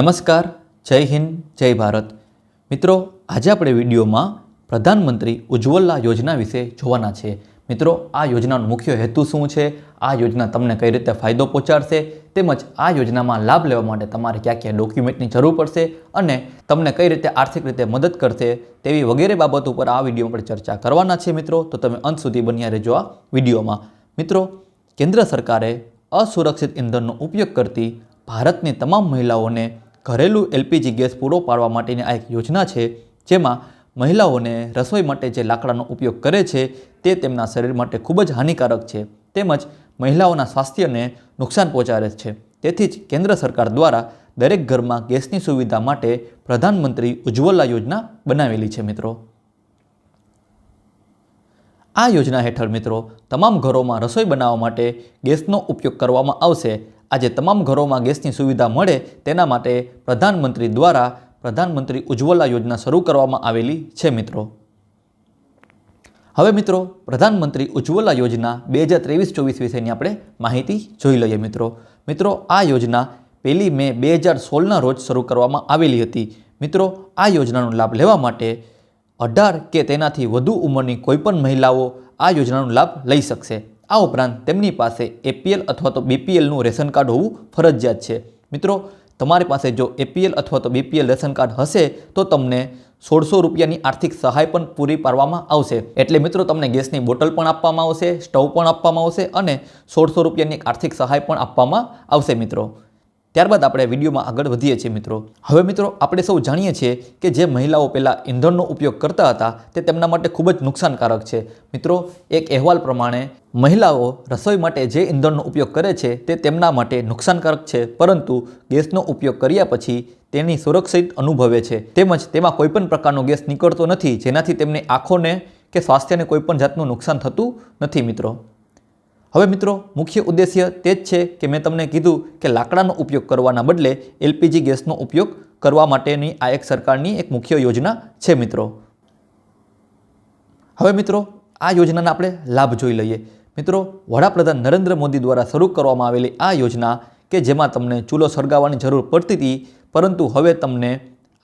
નમસ્કાર, જય હિન્દ, જય ભારત. મિત્રો, આજે આપણે વિડીયોમાં પ્રધાનમંત્રી ઉજ્જવલા યોજના વિશે જોવાના છે. મિત્રો, આ યોજનાનો મુખ્ય હેતુ શું છે? આ યોજના તમને કઈ રીતે ફાયદો પહોંચાડશે? તેમજ આ યોજનામાં લાભ લેવા માટે તમારે ક્યાં ક્યાં ડોક્યુમેન્ટની જરૂર પડશે અને તમને કઈ રીતે આર્થિક રીતે મદદ કરશે તેવી વગેરે બાબત ઉપર આ વિડીયોમાં આપણે ચર્ચા કરવાના છે, મિત્રો. તો તમે અંત સુધી બન્યા રહેજો આ વિડીયોમાં. મિત્રો, કેન્દ્ર સરકારે અસુરક્ષિત ઇંધણનો ઉપયોગ કરતી ભારતની તમામ મહિલાઓને ઘરેલું એલપીજી ગેસ પૂરો પાડવા માટેની આ એક યોજના છે, જેમાં મહિલાઓને રસોઈ માટે જે લાકડાનો ઉપયોગ કરે છે, તે તેમના શરીર માટે ખૂબ જ હાનિકારક છે, તેમજ મહિલાઓના સ્વાસ્થ્યને નુકસાન પહોંચાડે છે. તેથી જ કેન્દ્ર સરકાર દ્વારા દરેક ઘરમાં ગેસની સુવિધા માટે પ્રધાનમંત્રી ઉજ્જવલા યોજના બનાવેલી છે, મિત્રો. આ યોજના હેઠળ, મિત્રો, તમામ ઘરોમાં રસોઈ બનાવવા માટે ગેસનો ઉપયોગ કરવામાં આવશે. આજે તમામ ઘરોમાં ગેસની સુવિધા મળે તેના માટે પ્રધાનમંત્રી દ્વારા પ્રધાનમંત્રી ઉજ્જવલા યોજના શરૂ કરવામાં આવેલી છે, મિત્રો. હવે મિત્રો, પ્રધાનમંત્રી ઉજ્જવલા યોજના બે હજાર ત્રેવીસ ચોવીસ વિશેની આપણે માહિતી જોઈ લઈએ, મિત્રો. મિત્રો, આ યોજના પહેલી મે બે હજાર સોળના રોજ શરૂ કરવામાં આવેલી હતી. મિત્રો, આ યોજનાનો લાભ લેવા માટે અઢાર કે તેનાથી વધુ ઉંમરની કોઈપણ મહિલાઓ આ યોજનાનો લાભ લઈ શકશે. આ ઉપરાંત તેમની પાસે એપીએલ અથવા તો બીપીએલનું રેશન કાર્ડ હોવું ફરજિયાત છે. મિત્રો, તમારી પાસે જો એપીએલ અથવા તો બીપીએલ રેશન કાર્ડ હશે, તો તમને સોળસો રૂપિયાની આર્થિક સહાય પણ પૂરી પાડવામાં આવશે. એટલે મિત્રો, તમને ગેસની બોટલ પણ આપવામાં આવશે, સ્ટવ પણ આપવામાં આવશે અને સોળસો રૂપિયાની આર્થિક સહાય પણ આપવામાં આવશે મિત્રો. ત્યારબાદ આપણે વિડીયોમાં આગળ વધીએ છીએ મિત્રો. હવે મિત્રો, આપણે સૌ જાણીએ છીએ કે જે મહિલાઓ પહેલાં ઈંધણનો ઉપયોગ કરતા હતા, તે તેમના માટે ખૂબ જ નુકસાનકારક છે. મિત્રો, એક અહેવાલ પ્રમાણે, મહિલાઓ રસોઈ માટે જે ઈંધણનો ઉપયોગ કરે છે, તે તેમના માટે નુકસાનકારક છે, પરંતુ ગેસનો ઉપયોગ કર્યા પછી તેની સુરક્ષિત અનુભવે છે. તેમજ તેમાં કોઈપણ પ્રકારનો ગેસ નીકળતો નથી, જેનાથી તેમની આંખોને કે સ્વાસ્થ્યને કોઈપણ જાતનું નુકસાન થતું નથી, મિત્રો. હવે મિત્રો, મુખ્ય ઉદ્દેશ્ય તે જ છે કે મેં તમને કીધું કે લાકડાનો ઉપયોગ કરવાના બદલે એલપીજી ગેસનો ઉપયોગ કરવા માટેની આ એક સરકારની એક મુખ્ય યોજના છે મિત્રો. હવે મિત્રો, આ યોજનાના આપણે લાભ જોઈ લઈએ. મિત્રો, વડાપ્રધાન નરેન્દ્ર મોદી દ્વારા શરૂ કરવામાં આવેલી આ યોજના કે જેમાં તમને ચૂલો સળગાવવાની જરૂર પડતી હતી, પરંતુ હવે તમને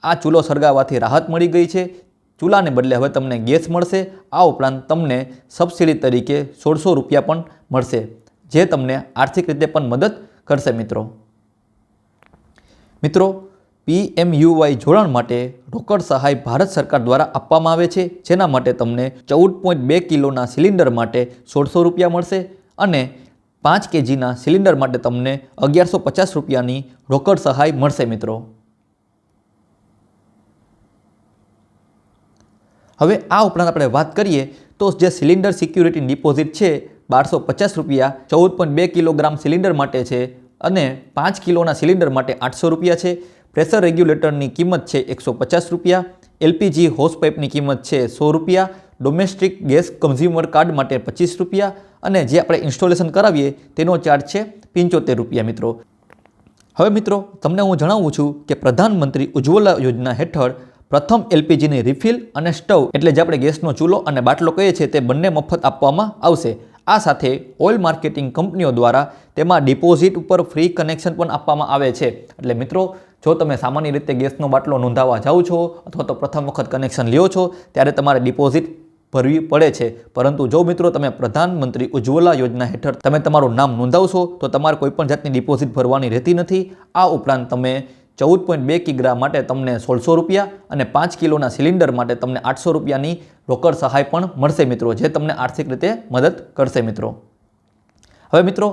આ ચૂલો સળગાવવાથી રાહત મળી ગઈ છે ચૂલાને બદલે હવે તમને ગેસ મળશે. આ ઉપરાંત તમને સબસિડી તરીકે સોળસો રૂપિયા પણ મળશે, જે તમને આર્થિક રીતે પણ મદદ કરશે મિત્રો. મિત્રો, પીએમયુવાય જોડાણ માટે રોકડ સહાય ભારત સરકાર દ્વારા આપવામાં આવે છે, જેના માટે તમને ચૌદ પોઈન્ટ બે કિલોના સિલિન્ડર માટે સોળસો રૂપિયા મળશે અને પાંચ કેજીના સિલિન્ડર માટે તમને અગિયારસો પચાસ રૂપિયાની રોકડ સહાય મળશે મિત્રો. હવે આ ઉપરાંત આપણે વાત કરીએ તો જે સિલિન્ડર સિક્યુરિટી ડિપોઝિટ છે બારસો પચાસ રૂપિયા, ચૌદ પોઈન્ટ બે કિલોગ્રામ સિલિન્ડર માટે છે અને પાંચ કિલોના સિલિન્ડર માટે આઠસો રૂપિયા છે. પ્રેશર રેગ્યુલેટરની કિંમત છે એકસો પચાસ રૂપિયા, એલપીજી હોસ પાઇપની કિંમત છે સો રૂપિયા, ડોમેસ્ટિક ગેસ કન્ઝ્યુમર કાર્ડ માટે પચીસ રૂપિયા અને જે આપણે ઇન્સ્ટોલેશન કરાવીએ તેનો ચાર્જ છે પંચોતેર રૂપિયા મિત્રો. હવે મિત્રો, તમને હું જણાવું છું કે પ્રધાનમંત્રી ઉજ્જવલા યોજના હેઠળ પ્રથમ એલપીજીની રિફિલ અને સ્ટવ એટલે જે આપણે ગેસનો ચૂલો અને બાટલો કહીએ છીએ તે બંને મફત આપવામાં આવશે. આ સાથે ઓઇલ માર્કેટિંગ કંપનીઓ દ્વારા તેમાં ડિપોઝિટ ઉપર ફ્રી કનેક્શન પણ આપવામાં આવે છે. એટલે મિત્રો, જો તમે સામાન્ય રીતે ગેસનો બાટલો નોંધાવવા જાઓ છો અથવા તો પ્રથમ વખત કનેક્શન લ્યો છો, ત્યારે તમારે ડિપોઝિટ ભરવી પડે છે. પરંતુ જો મિત્રો તમે પ્રધાનમંત્રી ઉજ્જવલા યોજના હેઠળ તમે તમારું નામ નોંધાવશો, તો તમારે કોઈપણ જાતની ડિપોઝિટ ભરવાની રહેતી નથી. આ ઉપરાંત તમે ચૌદ પોઈન્ટ બે કિગ્રા માટે તમને સોળસો રૂપિયા અને પાંચ કિલોના સિલિન્ડર માટે તમને આઠસો રૂપિયાની રોકડ સહાય પણ મળશે મિત્રો, જે તમને આર્થિક રીતે મદદ કરશે મિત્રો. હવે મિત્રો,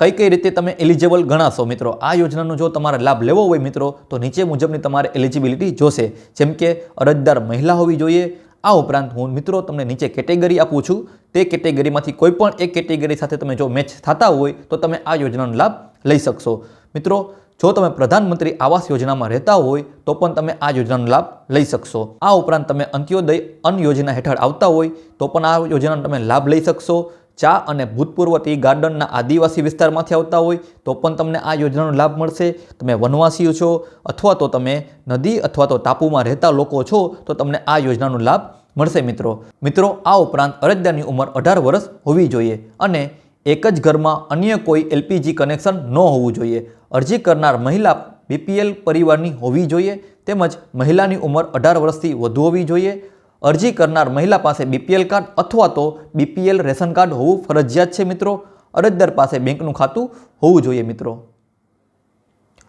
કઈ કઈ રીતે તમે એલિજિબલ ગણાશો મિત્રો? આ યોજનાનો જો તમારે લાભ લેવો હોય મિત્રો, તો નીચે મુજબની તમારે એલિજિબિલિટી જોશે. જેમ કે અરજદાર મહિલા હોવી જોઈએ. આ ઉપરાંત હું મિત્રો તમને નીચે કેટેગરી આપું છું. તે કેટેગરીમાંથી કોઈ પણ એક કેટેગરી સાથે તમે જો મેચ થતા હોય, તો તમે આ યોજનાનો લાભ લઈ શકશો. મિત્રો જો તમે પ્રધાનમંત્રી આવાસ યોજનામાં રહેતા હોય, તો પણ તમે આ યોજનાનો લાભ લઈ શકશો. આ ઉપરાંત તમે અંત્યોદય અન્ન યોજના હેઠળ આવતા હોય, તો પણ આ યોજનાનો તમે લાભ લઈ શકશો. ચા અને ભૂતપૂર્વ ટી ગાર્ડનના આદિવાસી વિસ્તારમાંથી આવતા હોય, તો પણ તમને આ યોજનાનો લાભ મળશે. તમે વનવાસીઓ છો, અથવા તો તમે નદી અથવા તો ટાપુમાં રહેતા લોકો છો, તો તમને આ યોજનાનો લાભ મળશે મિત્રો. મિત્રો, આ ઉપરાંત અરજદારની ઉંમર અઢાર વર્ષ હોવી જોઈએ અને એક જ ઘરમાં અન્ય કોઈ એલપીજી કનેક્શન ન હોવું જોઈએ. અરજી કરનાર મહિલા બીપીએલ પરિવારની હોવી જોઈએ તેમજ મહિલાની ઉંમર અઢાર વર્ષથી વધુ હોવી જોઈએ. અરજી કરનાર મહિલા પાસે બીપીએલ કાર્ડ અથવા તો બીપીએલ રેશન કાર્ડ હોવું ફરજિયાત છે મિત્રો. અરજદાર પાસે બેંકનું ખાતું હોવું જોઈએ મિત્રો.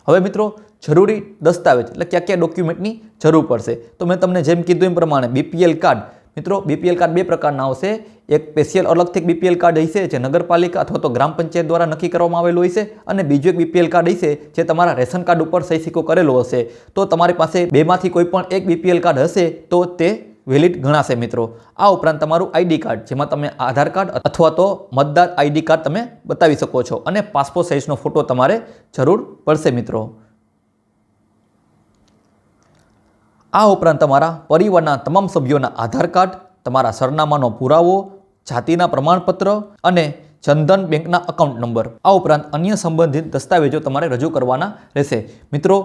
હવે મિત્રો, જરૂરી દસ્તાવેજ એટલે કયા કયા ડોક્યુમેન્ટની જરૂર પડશે. તો મેં તમને જેમ કીધું એમ પ્રમાણે બીપીએલ કાર્ડ મિત્રો બીપીએલ કાર્ડ બે પ્રકારના આવશે. એક સ્પેશિયલ અલગથી બીપીએલ કાર્ડ હશે, જે નગરપાલિકા અથવા તો ગ્રામ પંચાયત દ્વારા નક્કી કરવામાં આવેલું હશે. અને બીજું એક બીપીએલ કાર્ડ હશે, જે તમારા રેશન કાર્ડ ઉપર સહી સિક્કો કરેલો હશે. તો તમારી પાસે બેમાંથી કોઈ પણ એક બીપીએલ કાર્ડ હશે, તો તે વેલિડ ગણાશે મિત્રો. આ ઉપરાંત તમારું આઈડી કાર્ડ જેમાં તમે આધાર કાર્ડ અથવા તો મતદાર આઈડી કાર્ડ તમે બતાવી શકો છો. અને પાસપોર્ટ સાઇઝનો ફોટો તમારે જરૂર પડશે મિત્રો. આ ઉપરાંત તમારા પરિવારના તમામ સભ્યોના આધાર કાર્ડ, તમારા સરનામાનો પુરાવો, જાતિના પ્રમાણપત્ર અને જનધન બેંકના અકાઉન્ટ નંબર આ ઉપરાંત અન્ય સંબંધિત દસ્તાવેજો તમારે રજૂ કરવાના રહેશે. મિત્રો,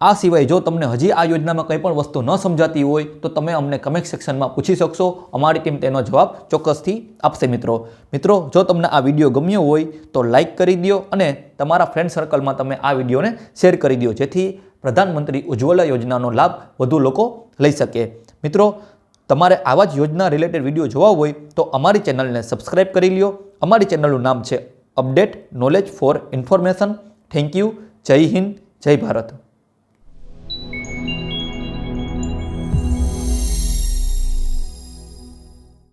આ સિવાય જો તમને હજી આ યોજનામાં કંઈ પણ વસ્તુ ન સમજાતી હોય, તો તમે અમને કમેન્ટ સેક્શનમાં પૂછી શકશો. અમારી ટીમ તેનો જવાબ ચોક્કસથી આપશે, મિત્રો. મિત્રો, જો તમને આ વીડિયો ગમ્યો હોય, તો લાઈક કરી દો અને તમારા ફ્રેન્ડ સર્કલમાં તમે આ વિડીયોને શેર કરી દો જેથી પ્રધાનમંત્રી ઉજ્જવલા યોજનાનો લાભ વધુ લોકો લઈ શકે. મિત્રો, તમારે આવા જ યોજના રિલેટેડ વીડિયો જોવા હોય તો અમારી ચેનલને સબસ્ક્રાઈબ કરી લ્યો. અમારી ચેનલનું નામ છે update knowledge for information thank you Jai Hind, Jai Bharat.